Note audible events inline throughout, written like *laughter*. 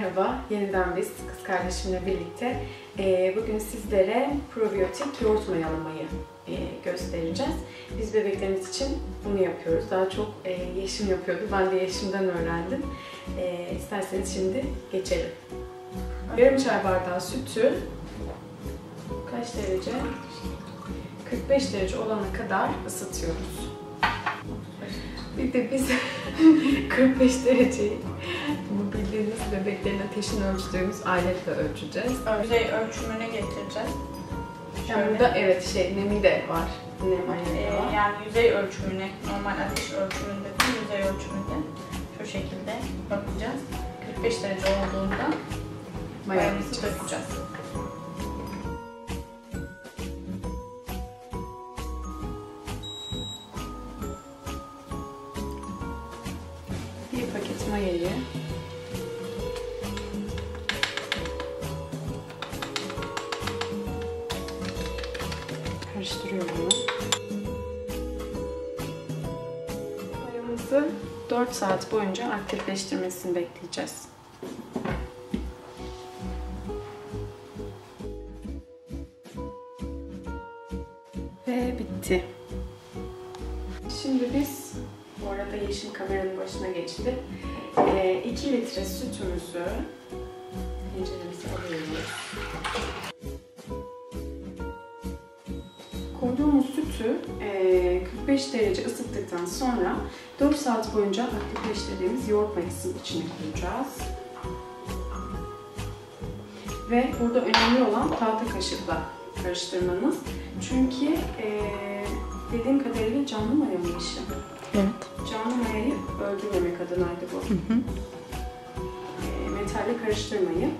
Merhaba, yeniden biz kız kardeşimle birlikte e, bugün sizlere probiyotik yoğurt mayalamayı e, göstereceğiz. Biz bebeklerimiz için bunu yapıyoruz. Daha çok e, Yeşim yapıyordu. Ben de Yeşim'den öğrendim. İsterseniz şimdi geçelim. Yarım çay bardağı sütü kaç derece? 45 derece olana kadar ısıtıyoruz. Bir de biz *laughs* 45 dereceyi bu bildiğiniz bebeklerin ateşini ölçtüğümüz aletle ölçeceğiz. Yüzey ölçümüne getireceğiz. Yani burada evet şey nemi de var. Nem ayarı Ee, var. yani yüzey ölçümüne, normal ateş ölçümünde değil, yüzey ölçümünde şu şekilde bakacağız. 45 derece olduğunda mayamızı dökeceğiz. Mayayı karıştırıyorum. Mayamızı 4 saat boyunca aktifleştirmesini bekleyeceğiz. Ve bitti. Şimdi biz, bu arada Yeşim kameranın başına geçti. 2 litre sütümüzü tenceremize alıyoruz. Koyduğumuz sütü e, 45 derece ısıttıktan sonra 4 saat boyunca aktifleştirdiğimiz yoğurt mayasının içine koyacağız. Ve burada önemli olan tahta kaşıkla karıştırmanız. Çünkü e, dediğim kadarıyla canlı maya mı işi? Evet. Canlı mayayı öldürmemek adınaydı bu. E, metalle karıştırmayın.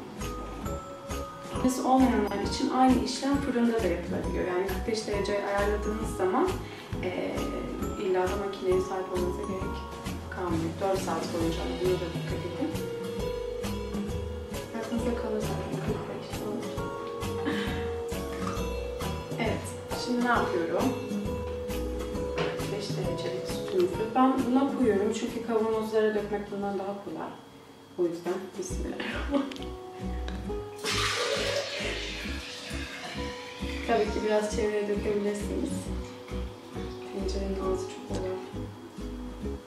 Biz olmayanlar için aynı işlem fırında da yapılabiliyor. Yani 45 derece ayarladığınız zaman e, illa da makineye sahip olmanıza gerek kalmıyor. 4 saat boyunca buna da dikkat edin. Aklınıza kalırsa 45 olur. *laughs* evet, şimdi ne yapıyorum? 45 derecelik sütümüzü. Ben buna koyuyorum çünkü kavanozlara dökmek bundan daha kolay. O yüzden bismillahirrahmanirrahim. Tabii ki biraz çevreye dökebilirsiniz. Tencerenin ağzı çok olan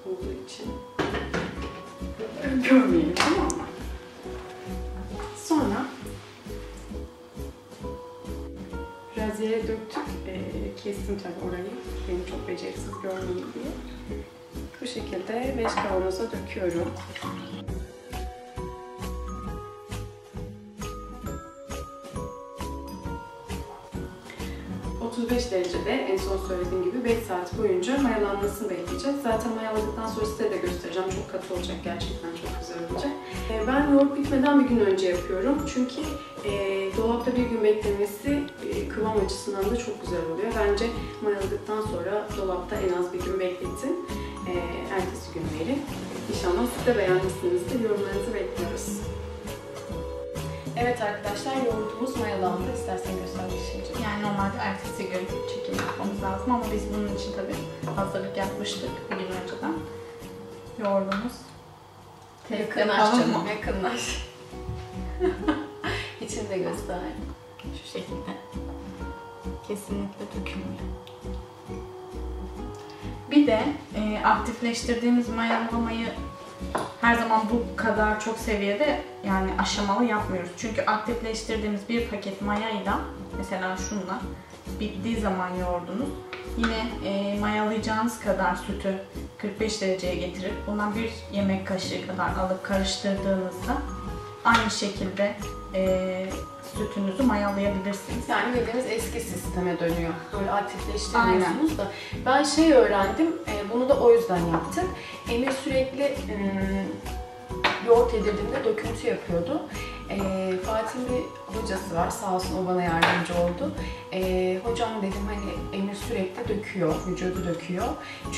olduğu için. Görmeyelim tamam mı? Sonra biraz yere döktük. Ee, kestim tabii orayı. Beni çok beceriksiz görmeyin diye. Şekilde 5 kavanoza döküyorum. 35 derecede en son söylediğim gibi 5 saat boyunca mayalanmasını bekleyeceğiz. Zaten mayaladıktan sonra size de göstereceğim. Çok katı olacak. Gerçekten çok güzel olacak. Ee, Ben yoğurt bitmeden bir gün önce yapıyorum. Çünkü e, dolapta bir gün beklemesi e, kıvam açısından da çok güzel oluyor. Bence mayaladıktan sonra dolapta en az bir gün bekletin. E, ertesi gün verin. İnşallah siz de beğenmişsinizdir. Yorumlarınızı bekliyoruz. Evet arkadaşlar yoğurdumuz mayalandı. İstersen göstermek için. Yani normalde ertesi gün çekim yapmamız lazım ama biz bunun için tabii hazırlık yapmıştık bir gün önceden. Yoğurdumuz. Yakınlaş canım, yakınlaş. *laughs* İçini de göster. Şu şekilde. Kesinlikle dökülmüyor. De e, aktifleştirdiğimiz mayalamayı her zaman bu kadar çok seviyede yani aşamalı yapmıyoruz. Çünkü aktifleştirdiğimiz bir paket mayayla mesela şunla bittiği zaman yoğurdunuz yine e, mayalayacağınız kadar sütü 45 dereceye getirip bundan bir yemek kaşığı kadar alıp karıştırdığınızda aynı şekilde e, sütünüzü mayalayabilirsiniz. Yani bildiğimiz eski sisteme dönüyor. Böyle aktifleştirmiyorsunuz da. Ben şey öğrendim, e, bunu da o yüzden yaptık. Emir sürekli ım, yoğurt yedirdiğinde döküntü yapıyordu. E, Fatih'in bir hocası var, sağ olsun o bana yardımcı oldu. E, hocam dedim hani Emir sürekli döküyor, vücudu döküyor.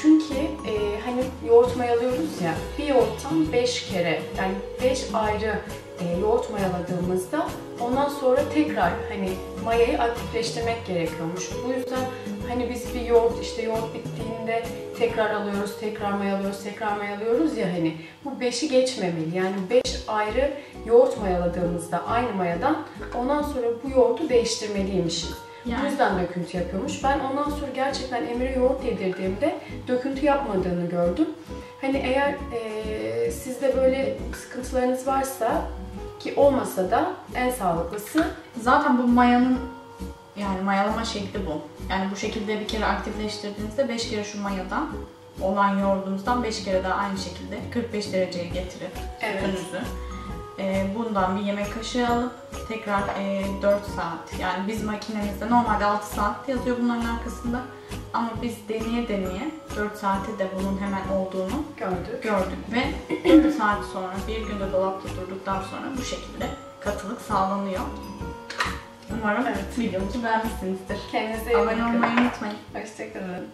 Çünkü e, hani yoğurt mayalıyoruz ya, bir yoğurttan 5 kere, yani 5 ayrı e, yoğurt mayaladığımızda ondan sonra tekrar hani mayayı aktifleştirmek gerekiyormuş. Bu yüzden hani biz bir yoğurt işte yoğurt bittiğinde tekrar alıyoruz, tekrar mayalıyoruz, tekrar mayalıyoruz ya hani bu beşi geçmemeli. Yani beş ayrı yoğurt mayaladığımızda aynı mayadan ondan sonra bu yoğurtu değiştirmeliymişiz. Bu Yani yüzden döküntü yapıyormuş. Ben ondan sonra gerçekten Emir'e yoğurt yedirdiğimde döküntü yapmadığını gördüm. Hani eğer eee sizde böyle sıkıntılarınız varsa ki olmasa da en sağlıklısı zaten bu mayanın yani mayalama şekli bu. Yani bu şekilde bir kere aktifleştirdiğinizde 5 kere şu mayadan olan yoğurdumuzdan 5 kere daha aynı şekilde 45 dereceye getirir Evet. sütünüzü. Ee, bundan bir yemek kaşığı alıp tekrar e, 4 saat yani biz makinemizde normalde 6 saat yazıyor bunların arkasında ama biz deneye deneye 4 saate de bunun hemen olduğunu gördük. gördük ve 4 saat sonra bir günde dolapta durduktan sonra bu şekilde katılık sağlanıyor. Umarım Evet. videomuzu beğenmişsinizdir. Kendinize iyi Abone olmayı unutmayın. Hoşçakalın.